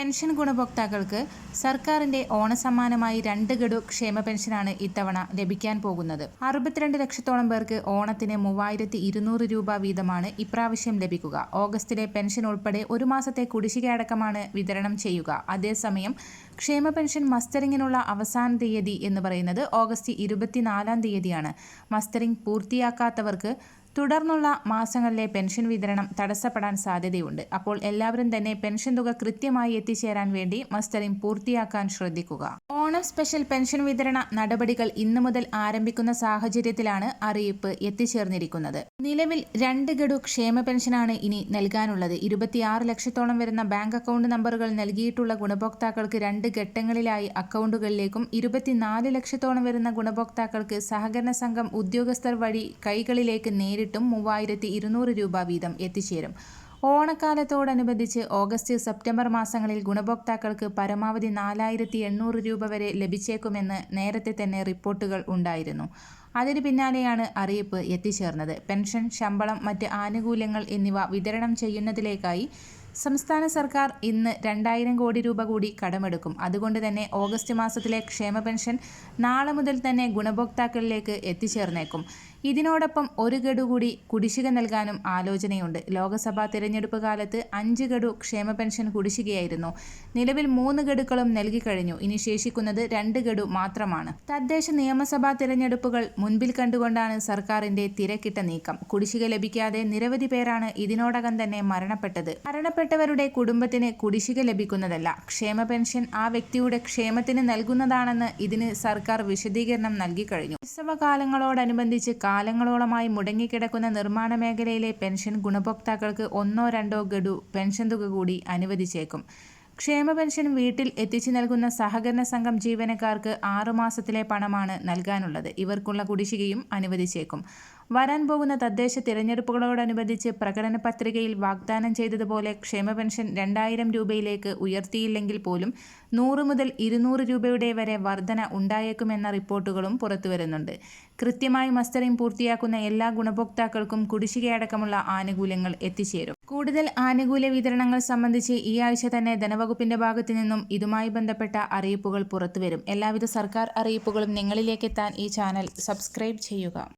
Pension ഗുണഭോക്താക്കൾക്ക് സർക്കാരിന്റെ ഓണസമ്മാനമായി രണ്ട് ഗഡു ക്ഷേമ പെൻഷനാണ് ഇത്തവണ ലഭിക്കാൻ പോകുന്നത്. അറുപത്തിരണ്ട് ലക്ഷത്തോളം പേർക്ക് ഓണത്തിന് മൂവായിരത്തി ഇരുന്നൂറ് രൂപ വീതമാണ് ഇപ്രാവശ്യം ലഭിക്കുക. ഓഗസ്റ്റിലെ പെൻഷൻ ഉൾപ്പെടെ ഒരു മാസത്തെ കുടിശ്ശിക അടക്കമാണ് വിതരണം ചെയ്യുക. അതേസമയം ക്ഷേമ പെൻഷൻ മസ്റ്ററിങ്ങിനുള്ള അവസാന തീയതി എന്ന് പറയുന്നത് ഓഗസ്റ്റ് ഇരുപത്തിനാലാം തീയതിയാണ്. മസ്റ്ററിംഗ് പൂർത്തിയാക്കാത്തവർക്ക് തുടർന്നുള്ള മാസങ്ങളിലെ പെൻഷൻ വിതരണം തടസ്സപ്പെടാൻ സാധ്യതയുണ്ട്. അപ്പോൾ എല്ലാവരും തന്നെ പെൻഷൻ തുക കൃത്യമായി എത്തിച്ചേരാൻ വേണ്ടി മസ്റ്ററിംഗ് പൂർത്തിയാക്കാൻ ശ്രദ്ധിക്കുക. ഓണം സ്പെഷ്യൽ പെൻഷൻ വിതരണ നടപടികൾ ഇന്നു മുതൽ ആരംഭിക്കുന്ന സാഹചര്യത്തിലാണ് അറിയിപ്പ് എത്തിച്ചേർന്നിരിക്കുന്നത്. നിലവിൽ രണ്ട് ഗഡു ക്ഷേമ പെൻഷനാണ് ഇനി നൽകാനുള്ളത്. ഇരുപത്തിയാറ് ലക്ഷത്തോളം വരുന്ന ബാങ്ക് അക്കൗണ്ട് നമ്പറുകൾ നൽകിയിട്ടുള്ള ഗുണഭോക്താക്കൾക്ക് രണ്ട് ഘട്ടങ്ങളിലായി അക്കൗണ്ടുകളിലേക്കും ഇരുപത്തിനാല് ലക്ഷത്തോളം വരുന്ന ഗുണഭോക്താക്കൾക്ക് സഹകരണ സംഘം ഉദ്യോഗസ്ഥർ വഴി കൈകളിലേക്ക് നേരിട്ടും മൂവായിരത്തി ഇരുന്നൂറ് രൂപ വീതം എത്തിച്ചേരും. ഓണക്കാലത്തോടനുബന്ധിച്ച് ഓഗസ്റ്റ് സെപ്റ്റംബർ മാസങ്ങളിൽ ഗുണഭോക്താക്കൾക്ക് പരമാവധി നാലായിരത്തി എണ്ണൂറ് രൂപ വരെ ലഭിച്ചേക്കുമെന്ന് നേരത്തെ തന്നെ റിപ്പോർട്ടുകൾ ഉണ്ടായിരുന്നു. അതിന് പിന്നാലെയാണ് അറിയിപ്പ് എത്തിച്ചേർന്നത്. പെൻഷൻ ശമ്പളം മറ്റ് ആനുകൂല്യങ്ങൾ എന്നിവ വിതരണം ചെയ്യുന്നതിലേക്കായി സംസ്ഥാന സർക്കാർ ഇന്ന് രണ്ടായിരം കോടി രൂപ കൂടി കടമെടുക്കും. അതുകൊണ്ട് തന്നെ ഓഗസ്റ്റ് മാസത്തിലെ ക്ഷേമ പെൻഷൻ നാളെ മുതൽ തന്നെ ഗുണഭോക്താക്കളിലേക്ക് എത്തിച്ചേർന്നേക്കും. ഇതിനോടൊപ്പം ഒരു ഗഡു കൂടി കുടിശ്ശിക നൽകാനും ആലോചനയുണ്ട്. ലോക്സഭാ തിരഞ്ഞെടുപ്പ് കാലത്ത് അഞ്ച് ഗഡു ക്ഷേമ പെൻഷൻ കുടിശ്ശികയായിരുന്നു. നിലവിൽ മൂന്ന് ഗഡുക്കളും നൽകിക്കഴിഞ്ഞു ഇനി ശേഷിക്കുന്നത് രണ്ട് ഗഡു മാത്രമാണ്. തദ്ദേശ നിയമസഭാ തിരഞ്ഞെടുപ്പുകൾ മുൻപിൽ കണ്ടുകൊണ്ടാണ് സർക്കാരിന്റെ തിരക്കിട്ട നീക്കം. കുടിശ്ശിക ലഭിക്കാതെ നിരവധി പേരാണ് ഇതിനോടകം തന്നെ മരണപ്പെട്ടത്. മരണപ്പെട്ടവരുടെ കുടുംബത്തിന് കുടിശ്ശിക ലഭിക്കുന്നതല്ല. ക്ഷേമ പെൻഷൻ ആ വ്യക്തിയുടെ ക്ഷേമത്തിന് നൽകുന്നതാണെന്ന് ഇതിന് സർക്കാർ വിശദീകരണം നൽകിക്കഴിഞ്ഞു ഉത്സവകാലങ്ങളോടനുബന്ധിച്ച് കാലങ്ങളോളമായി മുടങ്ങിക്കിടക്കുന്ന നിർമ്മാണ മേഖലയിലെ പെൻഷൻ ഗുണഭോക്താക്കൾക്ക് ഒന്നോ രണ്ടോ ഗഡു പെൻഷൻ തുക കൂടി അനുവദിച്ചേക്കും. ക്ഷേമ പെൻഷൻ വീട്ടിൽ എത്തിച്ചു നൽകുന്ന സഹകരണ സംഘം ജീവനക്കാർക്ക് ആറുമാസത്തിലെ പണമാണ് നൽകാനുള്ളത്. ഇവർക്കുള്ള കുടിശ്ശികയും അനുവദിച്ചേക്കും. വരാൻ പോകുന്ന തദ്ദേശ തിരഞ്ഞെടുപ്പുകളോടനുബന്ധിച്ച് പ്രകടന പത്രികയിൽ വാഗ്ദാനം ചെയ്തതുപോലെ ക്ഷേമ പെൻഷൻ രണ്ടായിരം രൂപയിലേക്ക് ഉയർത്തിയില്ലെങ്കിൽ പോലും നൂറ് മുതൽ ഇരുന്നൂറ് രൂപയുടെ വരെ വർധന ഉണ്ടായേക്കുമെന്ന റിപ്പോർട്ടുകളും പുറത്തുവരുന്നുണ്ട്. കൃത്യമായി മസ്റ്ററിംഗ് പൂർത്തിയാക്കുന്ന എല്ലാ ഗുണഭോക്താക്കൾക്കും കുടിശ്ശികയടക്കമുള്ള ആനുകൂല്യങ്ങൾ എത്തിച്ചേരും. കൂടുതൽ ആനുകൂല്യ വിതരണങ്ങൾ സംബന്ധിച്ച് ഈ ആഴ്ച തന്നെ ധനവകുപ്പിന്റെ ഭാഗത്തു നിന്നും ഇതുമായി ബന്ധപ്പെട്ട അറിയിപ്പുകൾ പുറത്തുവരും. എല്ലാവിധ സർക്കാർ അറിയിപ്പുകളും നിങ്ങളിലേക്ക് എത്താൻ ഈ ചാനൽ സബ്സ്ക്രൈബ് ചെയ്യുക.